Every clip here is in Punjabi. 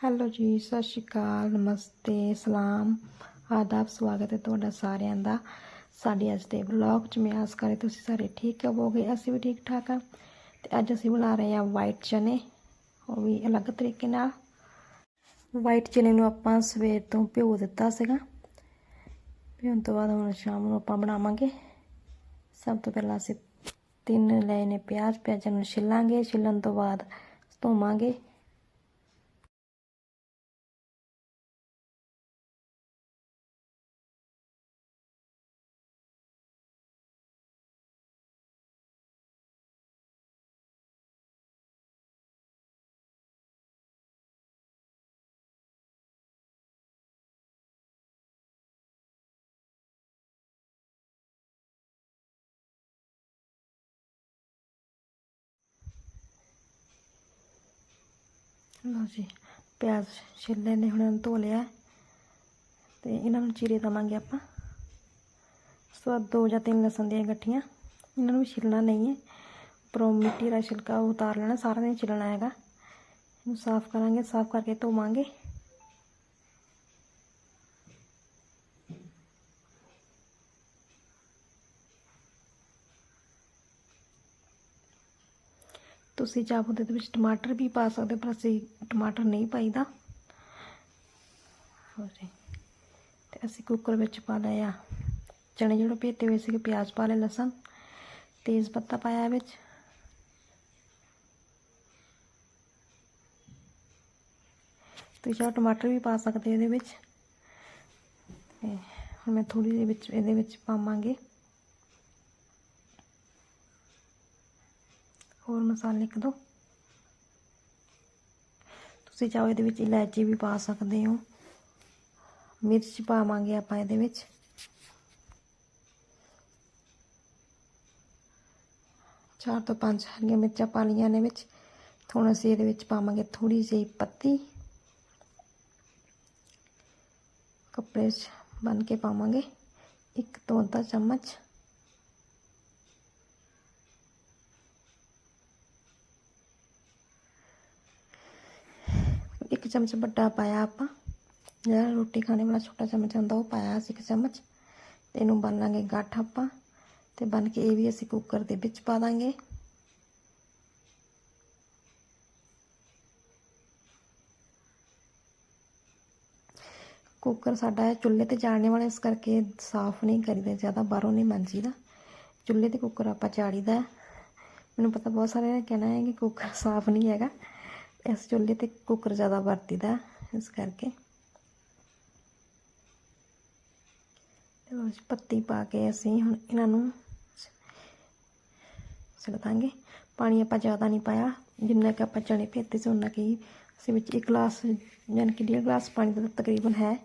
ਹੈਲੋ ਜੀ, ਸਤਿ ਸ਼੍ਰੀ ਅਕਾਲ, ਨਮਸਤੇ, ਸਲਾਮ। ਆਦਾਬ, ਸਵਾਗਤ ਹੈ ਤੁਹਾਡਾ ਸਾਰਿਆਂ ਦਾ ਸਾਡੇ ਅੱਜ ਦੇ ਵਲੌਗ 'ਚ। ਮੈਂ ਆਸ ਕਰੇ ਤੁਸੀਂ ਸਾਰੇ ਠੀਕ ਹੋਵੋਗੇ, ਅਸੀਂ ਵੀ ਠੀਕ ਠਾਕ ਆ ਤੇ ਅੱਜ ਅਸੀਂ ਬਣਾ ਰਹੇ ਹਾਂ ਵਾਈਟ ਚਨੇ, ਉਹ ਵੀ ਅਲੱਗ ਤਰੀਕੇ ਨਾਲ। ਵਾਈਟ ਚਨੇ ਨੂੰ ਆਪਾਂ ਸਵੇਰ ਤੋਂ ਭਿਓ ਦਿੱਤਾ ਸੀਗਾ। ਭਿਉਣ ਤੋਂ ਬਾਅਦ ਹੁਣ ਸ਼ਾਮ ਨੂੰ ਆਪਾਂ ਬਣਾਵਾਂਗੇ। ਸਭ ਤੋਂ ਪਹਿਲਾਂ ਅਸੀਂ ਤਿੰਨ ਲਏ ਨੇ ਪਿਆਜ਼, ਪਿਆਜ਼ਾਂ ਨੂੰ ਛਿੱਲਾਂਗੇ, ਛਿੱਲਣ ਤੋਂ ਬਾਅਦ ਧੋਵਾਂਗੇ। ਲਓ ਜੀ, ਪਿਆਜ਼ ਛਿੱਲੇ ਨੇ ਹੁਣ ਧੋ ਲਿਆ। ਤੇ ਇਹਨਾਂ ਨੂੰ ਚੀਰੇ ਦਵਾਂਗੇ ਆਪਾਂ। ਉਸ ਦੋ ਜਾਂ ਤਿੰਨ ਲਸਣ ਦੀਆਂ ਗੱਠੀਆਂ। ਇਹਨਾਂ ਨੂੰ ਵੀ ਛਿੱਲਣਾ ਨਹੀਂ ਹੈ। ਉੱਪਰੋਂ ਮਿੱਟੀ ਦਾ ਛਿਲਕਾ ਉਤਾਰ ਲੈਣਾ ਸਾਰਾ ਨਹੀਂ ਛਿੱਲਣਾ ਹੈਗਾ। ਇਹਨੂੰ ਸਾਫ਼ ਕਰਾਂਗੇ, ਸਾਫ਼ ਕਰਕੇ ਧੋਵਾਂਗੇ। ਤੁਸੀਂ ਚਾਹੋ ਤਾਂ ਇਹਦੇ ਵਿੱਚ ਟਮਾਟਰ ਵੀ ਪਾ ਸਕਦੇ ਪਰ ਅਸੀਂ ਟਮਾਟਰ ਨਹੀਂ ਪਾਈਦਾ। ਹੋ ਤੇ ਅਸੀਂ ਕੁੱਕਰ ਵਿੱਚ ਪਾ ਲਿਆ ਚਣੇ ਜਿਹੜੇ ਭੇਤੇ ਹੋਏ ਸੀਗੇ, ਪਿਆਜ਼ ਪਾ ਲਏ, ਲਸਣ, ਤੇਜ਼ ਪੱਤਾ ਪਾਇਆ ਵਿੱਚ। ਤੁਸੀਂ ਚਾਹੋ ਟਮਾਟਰ ਵੀ ਪਾ ਸਕਦੇ ਇਹਦੇ ਵਿੱਚ। ਤੇ ਹੁਣ ਮੈਂ ਥੋੜੀ ਜਿਹੀ ਵਿੱਚ, ਇਹਦੇ ਵਿੱਚ ਪਾਵਾਂਗੇ। ਹੋਰ ਮਸਾਲੇ ਇੱਕ ਦੋ। ਤੁਸੀਂ ਚਾਹੋ ਇਹਦੇ ਵਿੱਚ ਇਲਾਇਚੀ ਵੀ ਪਾ ਸਕਦੇ ਹੋ। ਮਿਰਚ ਪਾਵਾਂਗੇ ਆਪਾਂ ਇਹਦੇ ਵਿੱਚ। ਚਾਰ ਤੋਂ ਪੰਜ ਹਰੀਆਂ ਮਿਰਚਾਂ ਪਾ ਲਈਆਂ ਨੇ ਵਿੱਚ। ਹੁਣ ਅਸੀਂ ਇਹਦੇ ਵਿੱਚ ਪਾਵਾਂਗੇ ਥੋੜੀ ਜਿਹੀ ਪੱਤੀ। ਕੱਪੜੇ 'ਚ ਬੰਨ ਕੇ ਪਾਵਾਂਗੇ। ਇੱਕ ਤੋਂ ਅੱਧਾ ਚਮਚ। ਇੱਕ ਚਮਚ ਵੱਡਾ ਪਾਇਆ ਆਪਾਂ ਜਿਹੜਾ ਰੋਟੀ ਖਾਣੇ ਵਾਲਾ ਛੋਟਾ ਚਮਚ ਹੁੰਦਾ ਉਹ ਪਾਇਆ ਸੀ ਇੱਕ ਚਮਚ ਤੇ ਇਹਨੂੰ ਬੰਨ ਲਾਂਗੇ ਗੱਠ ਆਪਾਂ ਤੇ ਬੰਨ ਕੇ ਇਹ ਵੀ ਅਸੀਂ ਕੁੱਕਰ ਦੇ ਵਿੱਚ ਪਾ ਦਾਂਗੇ ਕੁੱਕਰ ਸਾਡਾ ਹੈ ਚੁੱਲ੍ਹੇ ਤੇ ਚਾੜਨੇ ਵਾਲਾ ਇਸ ਕਰਕੇ ਸਾਫ਼ ਨਹੀਂ ਕਰੀਦਾ ਜ਼ਿਆਦਾ ਬਾਹਰੋਂ ਨਹੀਂ ਮੰਜੀਦਾ ਚੁੱਲ੍ਹੇ ਤੇ ਕੁੱਕਰ ਆਪਾਂ ਚਾੜੀਦਾ ਮੈਨੂੰ ਪਤਾ ਬਹੁਤ ਸਾਰੇ ਨੇ ਕਹਿਣਾ ਹੈ ਕਿ ਕੁੱਕਰ ਸਾਫ਼ ਨਹੀਂ ਹੈਗਾ ਇਸ ਚੁੱਲ੍ਹੇ ਤੇ ਕੁੱਕਰ ਜ਼ਿਆਦਾ ਵਰਤੀਦਾ, ਇਸ ਕਰਕੇ। ਚਲੋ ਜੀ ਪੱਤੀ ਪਾ ਕੇ ਅਸੀਂ ਹੁਣ ਇਹਨਾਂ ਨੂੰ ਸਿਲਤਾਂਗੇ ਪਾਣੀ ਆਪਾਂ ਜ਼ਿਆਦਾ ਨਹੀਂ ਪਾਇਆ, ਜਿੰਨਾ ਕਿ ਆਪਾਂ ਚਣੇ ਭੇਤੇ ਸੀ ਉਹਨਾਂ ਕਿ ਅਸੀਂ ਵਿੱਚ ਇੱਕ ਗਲਾਸ ਯਾਨੀ ਕਿ ਡੇਢ ਗਲਾਸ ਪਾਣੀ ਦਾ ਤਕਰੀਬਨ ਹੈ।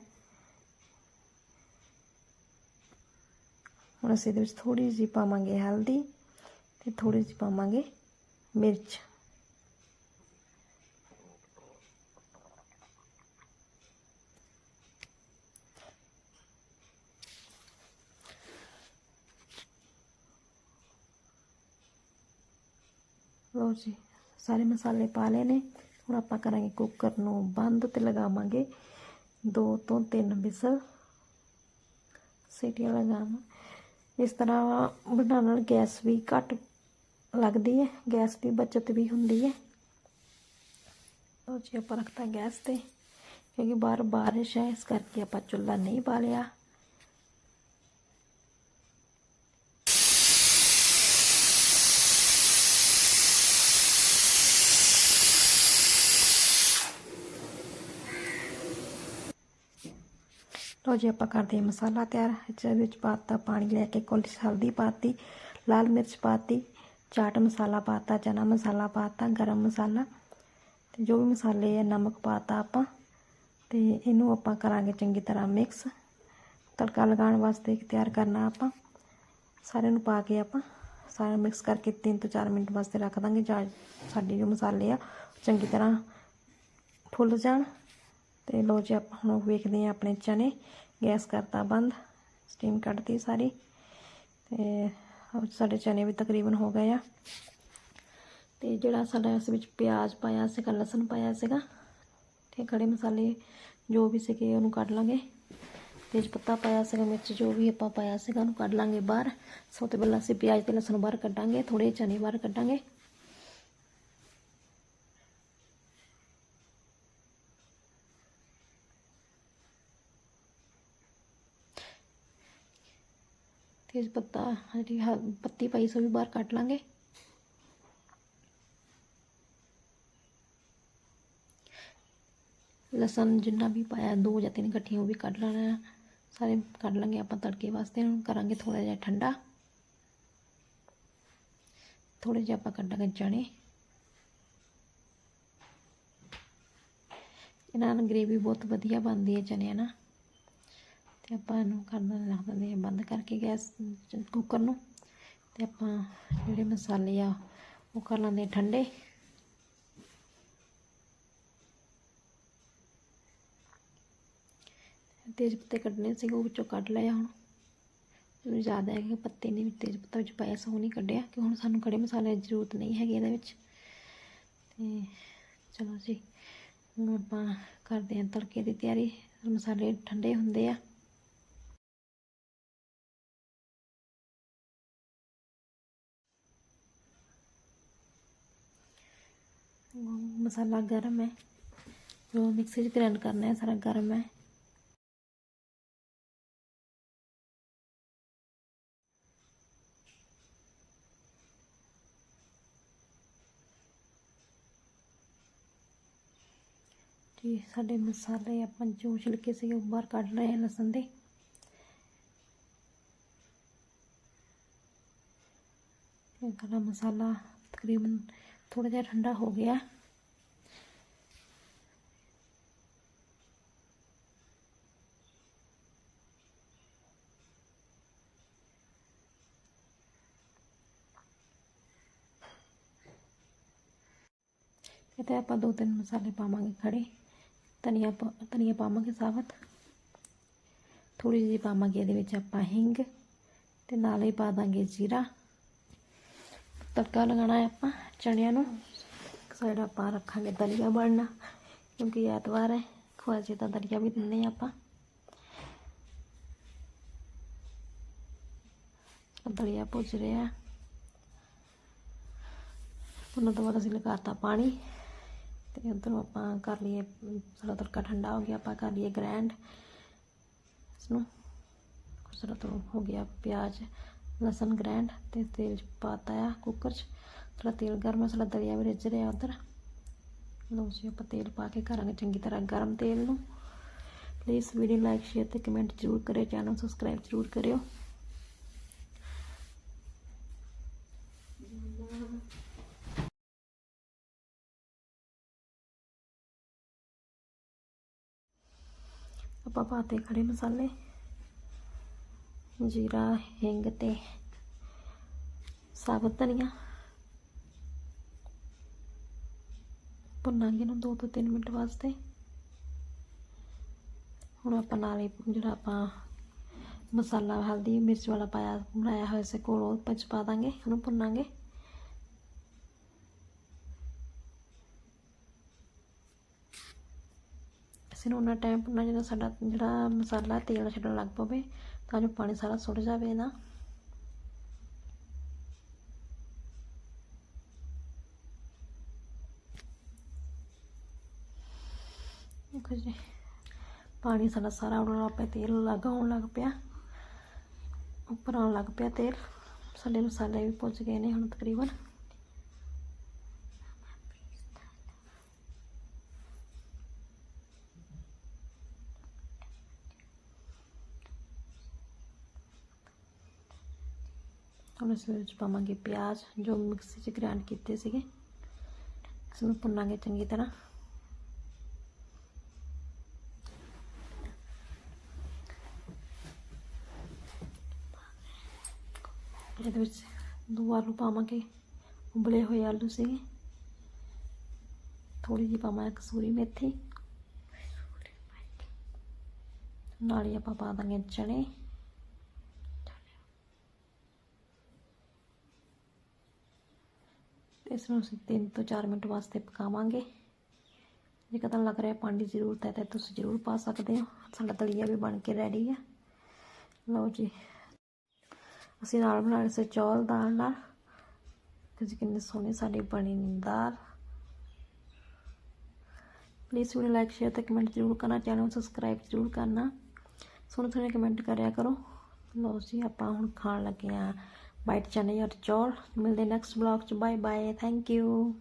ਹੁਣ ਅਸੀਂ ਇਹਦੇ ਵਿੱਚ ਥੋੜੀ ਜਿਹੀ ਪਾਵਾਂਗੇ ਹਲਦੀ ਤੇ ਥੋੜੀ ਜਿਹੀ ਪਾਵਾਂਗੇ ਮਿਰਚ। ਲਓ ਜੀ, ਸਾਰੇ ਮਸਾਲੇ ਪਾ ਲਏ ਨੇ। ਹੁਣ ਆਪਾਂ ਕਰਾਂਗੇ ਕੁੱਕਰ ਨੂੰ ਬੰਦ ਤੇ ਲਗਾਵਾਂਗੇ। ਦੋ ਤੋਂ ਤਿੰਨ ਵਿਸਲ ਸੀਟੀਆਂ ਲਗਾਵਾਂ। ਇਸ ਤਰ੍ਹਾਂ ਬਣਾਉਣ ਨਾਲ ਗੈਸ ਵੀ ਘੱਟ ਲੱਗਦੀ ਹੈ, ਗੈਸ ਦੀ ਬਚਤ ਵੀ ਹੁੰਦੀ ਹੈ। ਲਓ ਜੀ, ਆਪਾਂ ਰੱਖਤਾ ਗੈਸ ਤੇ, ਕਿਉਂਕਿ ਬਾਹਰ ਬਾਰਿਸ਼ ਹੈ, ਇਸ ਕਰਕੇ ਆਪਾਂ ਚੁੱਲ੍ਹਾ ਨਹੀਂ ਬਾਲਿਆ ਲਓ ਜੀ, ਆਪਾਂ ਕਰਦੇ ਹਾਂ ਮਸਾਲਾ ਤਿਆਰ। ਜਿਹਦੇ ਵਿੱਚ ਪਾਤਾ ਪਾਣੀ ਲੈ ਕੇ ਕੋਲੀ ਹਲਦੀ ਪਾਤੀ, ਲਾਲ ਮਿਰਚ ਪਾਤੀ, ਚਾਟ ਮਸਾਲਾ ਪਾਤਾ, ਚਨਾ ਮਸਾਲਾ ਪਾਤਾ, ਗਰਮ ਮਸਾਲਾ ਤੇ ਜੋ ਵੀ ਮਸਾਲੇ ਆ, ਨਮਕ ਪਾਤਾ ਆਪਾਂ ਤੇ ਇਹਨੂੰ ਆਪਾਂ ਕਰਾਂਗੇ ਚੰਗੀ ਤਰ੍ਹਾਂ ਮਿਕਸ ਤੜਕਾ ਲਗਾਉਣ ਵਾਸਤੇ ਤਿਆਰ ਕਰਨਾ ਆਪਾਂ। ਸਾਰਿਆਂ ਨੂੰ ਪਾ ਕੇ ਆਪਾਂ ਸਾਰਾ ਮਿਕਸ ਕਰਕੇ 3 ਤੋਂ 4 ਮਿੰਟ ਵਾਸਤੇ ਰੱਖ ਦਾਂਗੇ। ਜਾਂ ਸਾਡੇ ਜੋ ਮਸਾਲੇ ਆ, ਚੰਗੀ ਤਰ੍ਹਾਂ ਫੁੱਲ ਜਾਣ। ਤੇ ਲੋ ਜੀ, ਆਪਾਂ ਹੁਣ ਵੇਖਦੇ ਹਾਂ ਆਪਣੇ ਚਨੇ। ਗੈਸ ਕਰਤਾ ਬੰਦ ਸਟੀਮ ਕੱਢਤੀ ਸਾਰੀ। ਤੇ ਸਾਡੇ ਚਨੇ ਵੀ ਤਕਰੀਬਨ ਹੋ ਗਏ ਆ। ਤੇ ਜਿਹੜਾ ਸਾਡਾ ਇਸ ਵਿੱਚ ਪਿਆਜ਼ ਪਾਇਆ ਸੀਗਾ ਲਸਣ ਪਾਇਆ ਸੀਗਾ, ਤੇ ਖੜੇ ਮਸਾਲੇ ਜੋ ਵੀ ਸੀਗੇ ਉਹਨੂੰ ਕੱਢ ਲਾਂਗੇ। ਤੇਜ ਪੱਤਾ ਪਾਇਆ ਸੀਗਾ, ਮਿਰਚ ਜੋ ਵੀ ਆਪਾਂ ਪਾਇਆ ਸੀਗਾ, ਉਹਨੂੰ ਕੱਢ ਲਾਂਗੇ ਬਾਹਰ। ਸਭ ਤੋਂ ਪਹਿਲਾਂ ਅਸੀਂ ਪਿਆਜ਼ ਤੇ ਲਸਣ ਬਾਹਰ ਕੱਢਾਂਗੇ ਥੋੜੇ ਚਨੇ ਬਾਹਰ ਕੱਢਾਂਗੇ। ਤੇਜ ਪੱਤਾ ਜਿਹੜੀ ਹ- ਪੱਤੀ ਪਾਈ ਸੋ ਵੀ ਬਾਹਰ ਕੱਢ ਲਾਂਗੇ। ਲਸਣ ਜਿੰਨਾ ਵੀ ਪਾਇਆ, ਦੋ ਜਾਂ ਤਿੰਨ ਇਕੱਠੀਆਂ ਉਹ ਵੀ ਕੱਢ ਲੈਣਾ ਸਾਰੇ ਕੱਢ ਲਾਂਗੇ ਆਪਾਂ ਤੜਕੇ ਵਾਸਤੇ, ਹੁਣ ਕਰਾਂਗੇ ਥੋੜਾ ਜਿਹਾ ਠੰਡਾ। ਥੋੜੇ ਜਿਹਾ ਆਪਾਂ ਕੱਢਾਂਗੇ ਚਣੇ ਇਹਨਾਂ ਨਾਲ ਗ੍ਰੇਵੀ ਬਹੁਤ ਵਧੀਆ ਬਣਦੀ ਹੈ ਚਨਿਆਂ ਨਾਲ ਤੇ ਆਪਾਂ ਇਹਨੂੰ ਕਰ ਰੱਖ ਦਿੰਦੇ ਹਾਂ ਬੰਦ ਕਰਕੇ ਗੈਸ ਕੁੱਕਰ ਨੂੰ। ਤੇ ਆਪਾਂ ਜਿਹੜੇ ਮਸਾਲੇ ਆ, ਉਹ ਕਰ ਲੈਂਦੇ ਹਾਂ ਠੰਡੇ। ਤੇਜ਼ ਪੱਤੇ ਕੱਢਣੇ ਸੀ, ਉਹ ਵਿੱਚੋਂ ਕੱਢ ਲਿਆ ਹੁਣ। ਮੈਨੂੰ ਯਾਦ ਹੈ ਕਿ ਪੱਤੇ ਨਹੀਂ, ਤੇਜ਼ ਪੱਤਾ ਵਿੱਚ ਪਾਇਆ ਸੋ ਨਹੀਂ ਕੱਢਿਆ, ਕਿ ਹੁਣ ਸਾਨੂੰ ਕੜੇ ਮਸਾਲੇ ਦੀ ਜ਼ਰੂਰਤ ਨਹੀਂ ਹੈਗੀ ਇਹਦੇ ਵਿੱਚ। ਤੇ ਚਲੋ ਜੀ, ਹੁਣ ਆਪਾਂ ਕਰਦੇ ਹਾਂ ਤੜਕੇ ਦੀ ਤਿਆਰੀ। ਮਸਾਲੇ ਠੰਡੇ ਹੁੰਦੇ ਆ। ਮਸਾਲਾ ਗਰਮ ਹੈ ਜੋ ਮਿਕਸੀ 'ਚ ਗ੍ਰਾਈਂਡ ਕਰਨਾ ਹੈ ਸਾਰਾ ਗਰਮ ਹੈ ਜੀ ਸਾਡੇ ਮਸਾਲੇ ਆਪਾਂ ਜੋ ਛਿਲਕੇ ਸੀ ਉਹ ਬਾਹਰ ਕੱਢ ਲਏ ਆ ਲਸਣ ਦੇ ਇਹ ਗਰਮ ਮਸਾਲਾ ਤਕਰੀਬਨ ਥੋੜਾ ਜਿਹਾ ਠੰਡਾ ਹੋ ਗਿਆ ਇਹ ਤੇ ਆਪਾਂ ਦੋ ਤਿੰਨ ਮਸਾਲੇ ਪਾਵਾਂਗੇ ਖੜੇ। ਧਨੀਆ ਪਾ- ਧਨੀਆ ਪਾਵਾਂਗੇ ਸਾਬਤ। ਥੋੜੀ ਜਿਹੀ ਪਾਵਾਂਗੇ ਇਹਦੇ ਵਿੱਚ ਆਪਾਂ ਹਿੰਗ ਤੇ ਨਾਲ ਹੀ ਪਾ ਦਾਂਗੇ ਜੀਰਾ। ਤੜਕਾ ਲਗਾਉਣਾ ਹੈ ਆਪਾਂ ਚਣਿਆਂ ਨੂੰ। ਇੱਕ ਸਾਈਡ ਆਪਾਂ ਰੱਖਾਂਗੇ ਦਲੀਆ ਬਣਨਾ, ਕਿਉਂਕਿ ਐਤਵਾਰ ਹੈ ਖਵਾਜੇ ਦਾ ਦਲੀਆ ਵੀ ਦਿੰਦੇ ਹਾਂ ਆਪਾਂ। ਦਲੀਆ ਭੁੱਜ ਰਿਹਾ। ਉਹਨਾਂ ਤੋਂ ਬਾਅਦ ਅਸੀਂ ਲਗਾਤਾ ਪਾਣੀ। ਤੇ ਉਧਰੋਂ ਆਪਾਂ ਕਰ ਲਈਏ ਸਾਡਾ ਤੜਕਾ ਠੰਡਾ ਹੋ ਗਿਆ, ਆਪਾਂ ਕਰ ਲਈਏ ਗ੍ਰੈਂਡ। ਇਸਨੂੰ ਸਾਡਾ ਤੋਂ ਹੋ ਗਿਆ ਪਿਆਜ਼, ਲਸਣ ਗ੍ਰੈਂਡ ਤੇ ਤੇਲ 'ਚ ਪਾਤਾ ਆ ਕੁੱਕਰ 'ਚ। ਥੋੜਾ ਤੇਲ ਗਰਮ ਹੈ ਸਾਡਾ ਦਲੀਆ ਵੀ ਰਿੱਝ ਰਿਹਾ ਉਧਰ। ਲਓ ਜੀ, ਆਪਾਂ ਤੇਲ ਪਾ ਕੇ ਕਰਾਂਗੇ ਚੰਗੀ ਤਰ੍ਹਾਂ ਗਰਮ ਤੇਲ ਨੂੰ। ਪਲੀਜ਼ ਵੀਡੀਓ ਲਾਈਕ ਸ਼ੇਅਰ ਤੇ ਕਮੈਂਟ ਜ਼ਰੂਰ ਕਰਿਓ ਚੈਨਲ ਸਬਸਕ੍ਰਾਈਬ ਜ਼ਰੂਰ ਕਰਿਓ। ਆਪਾਂ ਪਾਤੇ ਖੜੇ ਮਸਾਲੇ। ਜੀਰਾ, ਹਿੰਗ ਤੇ ਸਾਬਤ ਧਨੀਆ। ਭੁੰਨਾਂਗੇ ਨੂੰ 2 ਤੋਂ 3 ਮਿੰਟ ਵਾਸਤੇ। ਹੁਣ ਆਪਾਂ ਨਾਲ ਹੀ ਜਿਹੜਾ ਆਪਾਂ ਮਸਾਲਾ, ਹਲਦੀ, ਮਿਰਚ ਵਾਲਾ ਪਾਇਆ ਬਣਾਇਆ ਹੋਇਆ ਸੀ ਕੋਲ, ਉਹ ਵਿੱਚ ਪਾ ਦਾਂਗੇ, ਉਹਨੂੰ ਭੁੰਨਾਂਗੇ। ਅਸੀਂ ਨੂੰ ਉਹਨਾਂ ਟਾਈਮ ਭੁੰਨਣਾ ਜਦੋਂ ਸਾਡਾ ਜਿਹੜਾ ਮਸਾਲਾ ਤੇਲ ਛੱਡਣ ਲੱਗ ਪਵੇ, ਤਾਂ ਜੋ ਪਾਣੀ ਸਾਰਾ ਸੁੱਟ ਜਾਵੇ ਇਹਦਾ ਦੇਖੋ ਜੀ, ਪਾਣੀ ਸਾਡਾ ਸਾਰਾ ਉੜਨ ਲੱਗ ਪਿਆ ਤੇਲ ਲਗਾਉਣ ਲੱਗ ਪਿਆ। ਉੱਪਰ ਆਉਣ ਲੱਗ ਪਿਆ ਤੇਲ। ਸਾਡੇ ਮਸਾਲੇ ਵੀ ਪੁੱਜ ਗਏ ਨੇ ਹੁਣ ਤਕਰੀਬਨ। ਹੁਣ ਇਸ ਵਿੱਚ ਪਾਵਾਂਗੇ ਪਿਆਜ਼, ਜੋ ਮਿਕਸੀ 'ਚ ਗ੍ਰਾਈਂਡ ਕੀਤੇ ਸੀਗੇ। ਇਸ ਨੂੰ ਭੁੰਨਾਂਗੇ ਚੰਗੀ ਤਰ੍ਹਾਂ। ਇਹਦੇ ਵਿੱਚ ਦੋ ਆਲੂ ਪਾਵਾਂਗੇ। ਉਬਲੇ ਹੋਏ ਆਲੂ ਸੀਗੇ। ਥੋੜੀ ਜਿਹੀ ਪਾਵਾਂਗੇ ਕਸੂਰੀ ਮੇਥੀ। ਨਾਲ ਹੀ ਆਪਾਂ ਪਾ ਦਾਂਗੇ ਚਣੇ ਇਸ ਨੂੰ ਅਸੀਂ 3 ਤੋਂ 4 ਮਿੰਟ ਵਾਸਤੇ ਪਕਾਵਾਂਗੇ। ਜੇਕਰ ਤੁਹਾਨੂੰ ਲੱਗ ਰਿਹਾ ਪਾਣੀ ਦੀ ਜ਼ਰੂਰਤ ਹੈ, ਤਾਂ ਤੁਸੀਂ ਜ਼ਰੂਰ ਪਾ ਸਕਦੇ ਹੋ। ਸਾਡਾ ਦਲੀਆ ਵੀ ਬਣ ਕੇ ਰੈਡੀ ਹੈ। ਲਓ ਜੀ। ਅਸੀਂ ਨਾਲ ਬਣਾ ਰਹੇ ਸੀ ਚੌਲ ਦਾਲ ਨਾਲ। ਤੁਸੀਂ ਕਿੰਨੇ ਸੋਹਣੇ ਸਾਡੀ ਬਣੀ ਦਾਲ। ਪਲੀਜ਼ ਵੀਡੀਓ ਲਾਈਕ ਸ਼ੇਅਰ ਤੇ ਕਮੈਂਟ ਜ਼ਰੂਰ ਕਰਨਾ। ਚੈਨਲ ਨੂੰ ਸਬਸਕ੍ਰਾਈਬ ਜ਼ਰੂਰ ਕਰਨਾ। ਸੋਹਣੇ ਸੋਹਣੇ ਕਮੈਂਟ ਕਰਿਆ ਕਰੋ। ਲਓ ਜੀ, ਆਪਾਂ ਹੁਣ ਖਾਣ ਲੱਗੇ ਆ Bye channel your chol. Mình đến next vlog. Bye bye. Thank you.